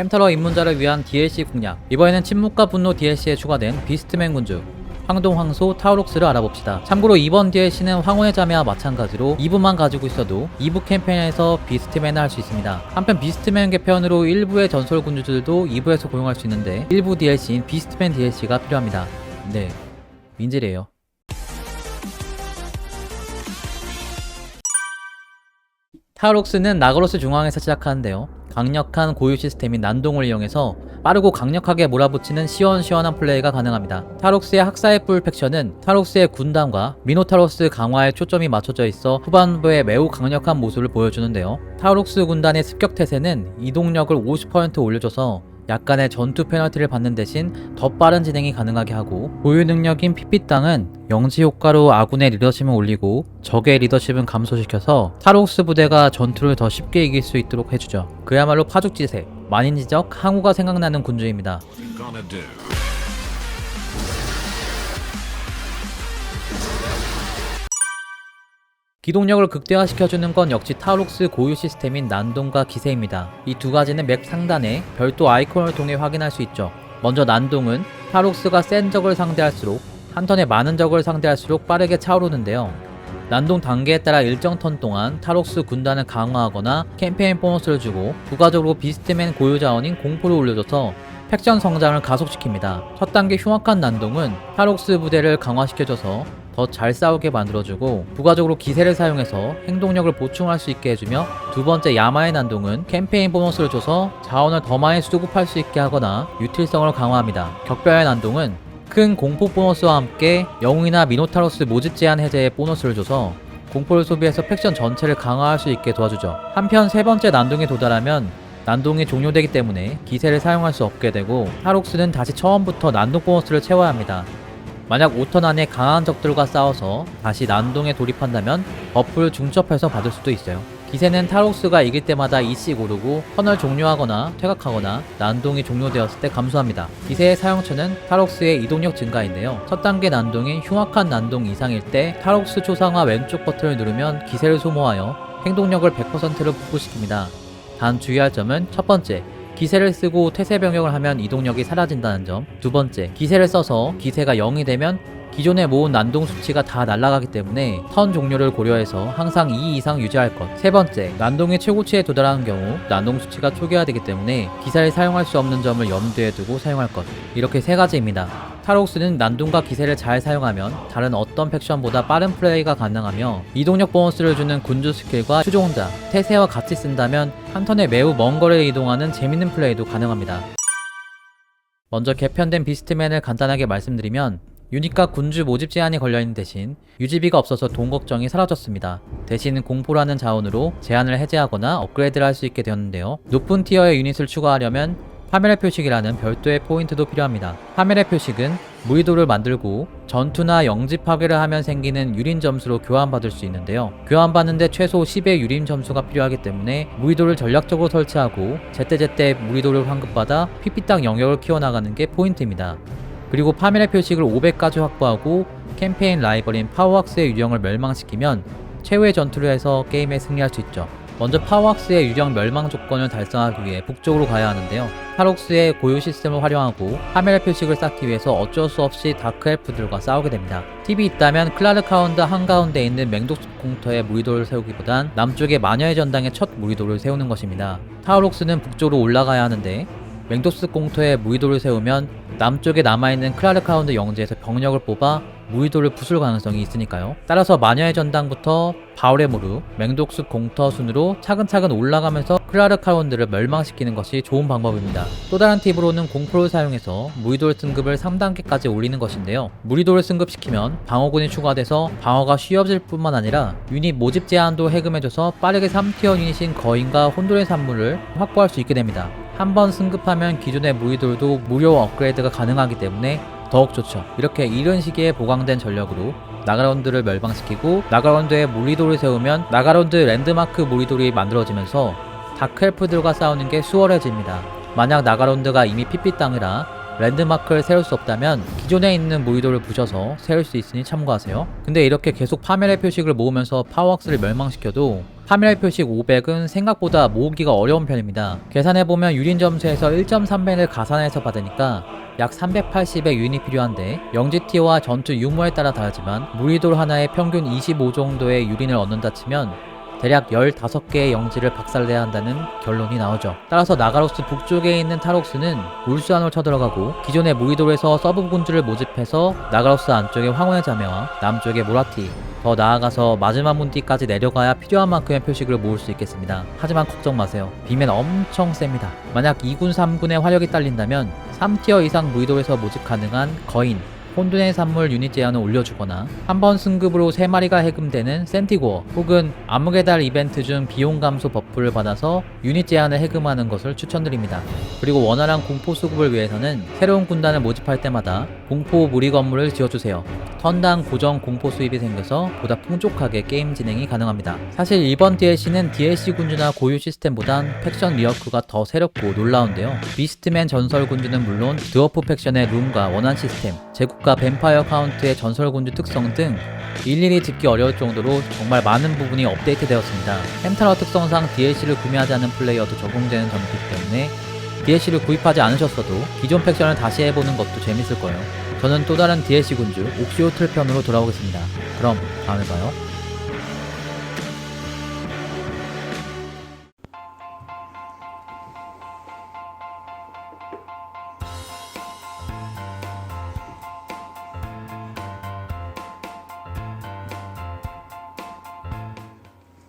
펜터러 입문자를 위한 DLC 공략 이번에는 침묵과 분노 DLC에 추가된 비스트맨 군주 황동 황소 타우록스를 알아봅시다. 참고로 이번 DLC는 황혼의 자매와 마찬가지로 2부만 가지고 있어도 2부 캠페인에서 비스트맨을 할 수 있습니다. 한편 비스트맨 개편으로 일부의 전설 군주들도 2부에서 고용할 수 있는데 일부 DLC인 비스트맨 DLC가 필요합니다. 네, 민질이에요. 타우록스는 나그로스 중앙에서 시작하는데요. 강력한 고유 시스템인 난동을 이용해서 빠르고 강력하게 몰아붙이는 시원시원한 플레이가 가능합니다. 타록스의 학사의 뿔 팩션은 타록스의 군단과 미노타로스 강화에 초점이 맞춰져 있어 후반부에 매우 강력한 모습을 보여주는데요. 타록스 군단의 습격 태세는 이동력을 50% 올려줘서 약간의 전투 페널티를 받는 대신 더 빠른 진행이 가능하게 하고 고유 능력인 피피 땅은 영지 효과로 아군의 리더십을 올리고 적의 리더십은 감소시켜서 타록스 부대가 전투를 더 쉽게 이길 수 있도록 해주죠. 그야말로 파죽지세, 만인지적 항우가 생각나는 군주입니다. 기동력을 극대화시켜주는 건 역시 타록스 고유 시스템인 난동과 기세입니다. 이 두 가지는 맵 상단에 별도 아이콘을 통해 확인할 수 있죠. 먼저 난동은 타록스가 센 적을 상대할수록 한 턴에 많은 적을 상대할수록 빠르게 차오르는데요. 난동 단계에 따라 일정 턴 동안 타록스 군단을 강화하거나 캠페인 보너스를 주고 부가적으로 비스트맨 고유 자원인 공포를 올려줘서 팩션 성장을 가속시킵니다. 첫 단계 흉악한 난동은 타록스 부대를 강화시켜줘서 더 잘 싸우게 만들어주고 부가적으로 기세를 사용해서 행동력을 보충할 수 있게 해주며 두 번째 야마의 난동은 캠페인 보너스를 줘서 자원을 더 많이 수급할 수 있게 하거나 유틸성을 강화합니다. 격별의 난동은 큰 공포 보너스와 함께 영웅이나 미노타로스 모집 제한 해제의 보너스를 줘서 공포를 소비해서 팩션 전체를 강화할 수 있게 도와주죠. 한편 세 번째 난동에 도달하면 난동이 종료되기 때문에 기세를 사용할 수 없게 되고 타록스는 다시 처음부터 난동 보너스를 채워야 합니다. 만약 5턴 안에 강한 적들과 싸워서 다시 난동에 돌입한다면 버프를 중첩해서 받을 수도 있어요. 기세는 타록스가 이길 때마다 2씩 오르고 턴을 종료하거나 퇴각하거나 난동이 종료되었을 때 감소합니다. 기세의 사용처는 타록스의 이동력 증가인데요. 첫 단계 난동인 흉악한 난동 이상일 때 타록스 초상화 왼쪽 버튼을 누르면 기세를 소모하여 행동력을 100%를 복구시킵니다. 단 주의할 점은 첫 번째, 기세를 쓰고 태세 병역을 하면 이동력이 사라진다는 점. 두 번째, 기세를 써서 기세가 0이 되면 기존에 모은 난동 수치가 다 날아가기 때문에 턴 종료를 고려해서 항상 2 이상 유지할 것. 세 번째, 난동의 최고치에 도달하는 경우 난동 수치가 초기화되기 때문에 기사를 사용할 수 없는 점을 염두에 두고 사용할 것. 이렇게 세 가지입니다. 타록스는 난동과 기세를 잘 사용하면 다른 어떤 팩션보다 빠른 플레이가 가능하며 이동력 보너스를 주는 군주 스킬과 추종자, 태세와 같이 쓴다면 한 턴에 매우 먼 거리를 이동하는 재밌는 플레이도 가능합니다. 먼저 개편된 비스트맨을 간단하게 말씀드리면 유닛과 군주 모집 제한이 걸려있는 대신 유지비가 없어서 돈 걱정이 사라졌습니다. 대신 공포라는 자원으로 제한을 해제하거나 업그레이드를 할 수 있게 되었는데요. 높은 티어의 유닛을 추가하려면 파멸의 표식이라는 별도의 포인트도 필요합니다. 파멸의 표식은 무의도를 만들고 전투나 영지 파괴를 하면 생기는 유린 점수로 교환받을 수 있는데요. 교환받는데 최소 10의 유린 점수가 필요하기 때문에 무의도를 전략적으로 설치하고 제때제때 무의도를 환급받아 피피땅 영역을 키워나가는 게 포인트입니다. 그리고 파멸의 표식을 500까지 확보하고 캠페인 라이벌인 파워왁스의 유령을 멸망시키면 최후의 전투를 해서 게임에 승리할 수 있죠. 먼저 파워왁스의 유령 멸망 조건을 달성하기 위해 북쪽으로 가야 하는데요. 타록스의 고유 시스템을 활용하고 파멸의 표식을 쌓기 위해서 어쩔 수 없이 다크 엘프들과 싸우게 됩니다. 팁이 있다면 클라르 카운드 한가운데 있는 맹독습 공터에 무리도를 세우기보단 남쪽의 마녀의 전당에 첫 무리도를 세우는 것입니다. 타우록스는 북쪽으로 올라가야 하는데 맹독스 공터에 무의도를 세우면 남쪽에 남아있는 크라르카운드 영지에서 병력을 뽑아 무의도를 부술 가능성이 있으니까요. 따라서 마녀의 전당부터 바오레모르, 맹독스 공터 순으로 차근차근 올라가면서 크라르카운드를 멸망시키는 것이 좋은 방법입니다. 또 다른 팁으로는 공포를 사용해서 무의도를 승급을 3단계까지 올리는 것인데요. 무의도를 승급시키면 방어군이 추가돼서 방어가 쉬워질 뿐만 아니라 유닛 모집 제한도 해금해줘서 빠르게 3티어 유닛인 거인과 혼돈의 산물을 확보할 수 있게 됩니다. 한 번 승급하면 기존의 무의돌도 무료 업그레이드가 가능하기 때문에 더욱 좋죠. 이렇게 이런 시기에 보강된 전력으로 나가라운드를 멸망시키고 나가라운드에 무리돌을 세우면 나가라운드 랜드마크 무리돌이 만들어지면서 다크엘프들과 싸우는 게 수월해집니다. 만약 나가라운드가 이미 피피 땅이라 랜드마크를 세울 수 없다면 기존에 있는 무의도를 부셔서 세울 수 있으니 참고하세요. 근데 이렇게 계속 파멸의 표식을 모으면서 파워왁스를 멸망시켜도 파멸의 표식 500은 생각보다 모으기가 어려운 편입니다. 계산해보면 유린 점수에서 1.3배를 가산해서 받으니까 약 380의 유인이 필요한데 영지티어와 전투 유무에 따라 다르지만 무리돌 하나에 평균 25 정도의 유린을 얻는다 치면 대략 15개의 영지를 박살내야 한다는 결론이 나오죠. 따라서 나가로스 북쪽에 있는 타록스는 울수 안으로 쳐들어가고 기존의 무리돌에서 서브 군주를 모집해서 나가로스 안쪽에 황혼의 자매와 남쪽에 모라티 더 나아가서 마지막 문디까지 내려가야 필요한 만큼의 표식을 모을 수 있겠습니다. 하지만 걱정 마세요. 비면 엄청 셉니다. 만약 2군 3군의 화력이 딸린다면 3티어 이상 무이돌에서 모집 가능한 거인, 혼돈의 산물 유닛 제한을 올려주거나 한 번 승급으로 3마리가 해금되는 센티고어 혹은 암흑의 달 이벤트 중 비용 감소 버프를 받아서 유닛 제한을 해금하는 것을 추천드립니다. 그리고 원활한 공포 수급을 위해서는 새로운 군단을 모집할 때마다 공포 무리 건물을 지어주세요. 턴당 고정 공포 수입이 생겨서 보다 풍족하게 게임 진행이 가능합니다. 사실 이번 DLC는 DLC 군주나 고유 시스템보단 팩션 리어크가 더 새롭고 놀라운데요. 비스트맨 전설 군주는 물론 드워프 팩션의 룸과 원한 시스템, 제국과 뱀파이어 카운트의 전설 군주 특성 등 일일이 짚기 어려울 정도로 정말 많은 부분이 업데이트 되었습니다. 햄타러 특성상 DLC를 구매하지 않은 플레이어도 적용되는 점이기 때문에 DLC를 구입하지 않으셨어도 기존 팩션을 다시 해보는 것도 재밌을 거예요. 저는 또 다른 DLC 군주 옥시오틀 편으로 돌아오겠습니다. 그럼 다음에 봐요.